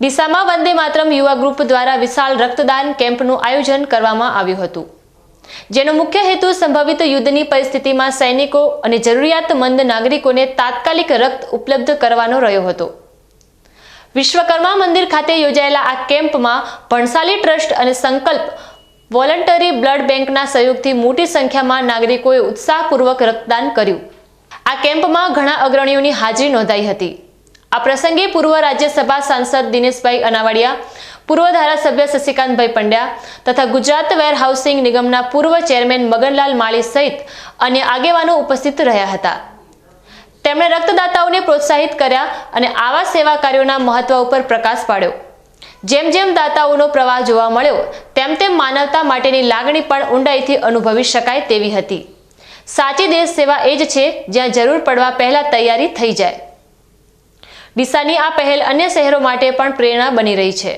ડીસામાં વંદે માતરમ યુવા ગ્રુપ દ્વારા વિશાળ રક્તદાન કેમ્પનું આયોજન કરવામાં આવ્યું હતું. જેનો મુખ્ય હેતુ સંભવિત યુદ્ધની પરિસ્થિતિમાં સૈનિકો અને જરૂરિયાતમંદ નાગરિકોને તાત્કાલિક રક્ત ઉપલબ્ધ કરવાનો રહ્યો હતો. વિશ્વકર્મા મંદિર ખાતે યોજાયેલા આ કેમ્પમાં ભણસાલી ટ્રસ્ટ અને સંકલ્પ વોલન્ટરી બ્લડ બેંકના સહયોગથી મોટી સંખ્યામાં નાગરિકોએ ઉત્સાહપૂર્વક રક્તદાન કર્યું. આ કેમ્પમાં ઘણા અગ્રણીઓની હાજરી નોંધાઈ હતી. આ પ્રસંગે પૂર્વ રાજ્યસભા સાંસદ દિનેશભાઈ અનાવાડિયા, પૂર્વ ધારાસભ્ય શશિકાંતભાઈ પંડ્યા તથા ગુજરાત વેર હાઉસિંગ નિગમના પૂર્વ ચેરમેન મગનલાલ માળી સહિત અન્ય આગેવાનો ઉપસ્થિત રહ્યા હતા. તેમણે રક્તદાતાઓને પ્રોત્સાહિત કર્યા અને આવા સેવા કાર્યોના મહત્વ ઉપર પ્રકાશ પાડ્યો. જેમ જેમ દાતાઓનો પ્રવાહ જોવા મળ્યો, તેમ તેમ માનવતા માટેની લાગણી પણ ઊંડાઈથી અનુભવી શકાય તેવી હતી. સાચી દેશ સેવા એ જ છે જ્યાં જરૂર પડવા પહેલા તૈયારી થઈ જાય. ડીસાની આ પહેલ અન્ય શહેરો માટે પણ પ્રેરણા બની રહી છે.